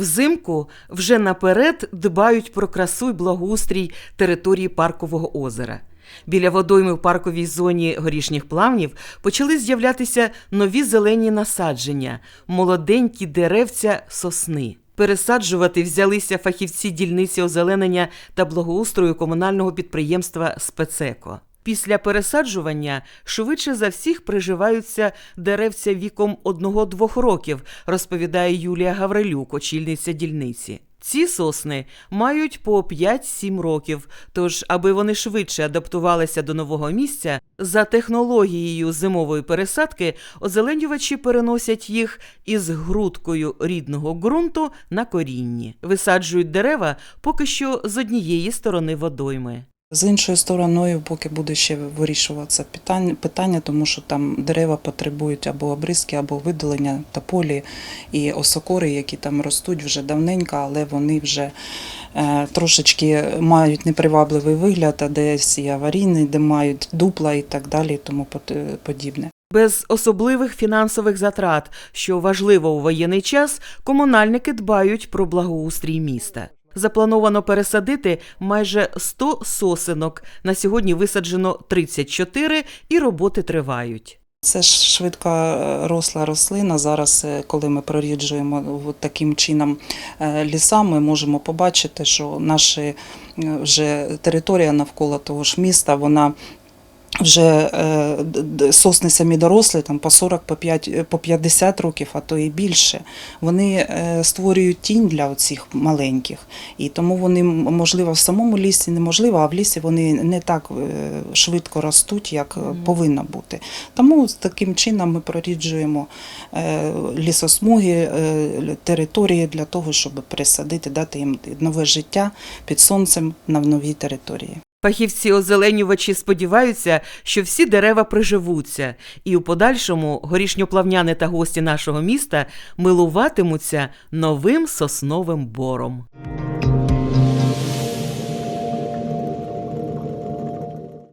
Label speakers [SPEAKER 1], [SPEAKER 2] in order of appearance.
[SPEAKER 1] Взимку вже наперед дбають про красу й благоустрій території паркового озера. Біля водойми в парковій зоні горішніх плавнів почали з'являтися нові зелені насадження, молоденькі деревця сосни. Пересаджувати взялися фахівці дільниці озеленення та благоустрою комунального підприємства Спецеко. Після пересаджування швидше за всіх приживаються деревця віком 1-2 років, розповідає Юлія Гаврилюк, очільниця дільниці. Ці сосни мають по 5-7 років, тож, аби вони швидше адаптувалися до нового місця, за технологією зимової пересадки озеленювачі переносять їх із грудкою рідного ґрунту на корінні. Висаджують дерева поки що з однієї сторони водойми.
[SPEAKER 2] З іншою стороною, поки буде ще вирішуватися питання, питання, тому що там дерева потребують або обрізки, або видалення тополі і осокори, які там ростуть вже давненько, але вони вже е, трошечки мають непривабливий вигляд, а десь і аварійний, де мають дупла і так далі, і тому подібне.
[SPEAKER 1] Без особливих фінансових затрат, що важливо у воєнний час, комунальники дбають про благоустрій міста. Заплановано пересадити майже 100 сосенок. На сьогодні висаджено 34 і роботи тривають.
[SPEAKER 2] Це ж швидко е, росла рослина. Зараз, е, коли ми проріджуємо от таким чином е, ліса, ми можемо побачити, що наша е, вже територія навколо того ж міста, вона вже е, сосни самі дорослі, там по 40, по 5, по 50 років, а то і більше. Вони е, створюють тінь для оцих маленьких. І тому вони, можливо, в самому лісі неможливо, а в лісі вони не так е, швидко ростуть, як е, повинно бути. Тому таким чином ми проріджуємо е, лісосмуги, е, території для того, щоб пересадити, дати їм нове життя під сонцем на новій території.
[SPEAKER 1] Фахівці озеленювачі сподіваються, що всі дерева приживуться, і у подальшому горішньоплавняни та гості нашого міста милуватимуться новим сосновим бором.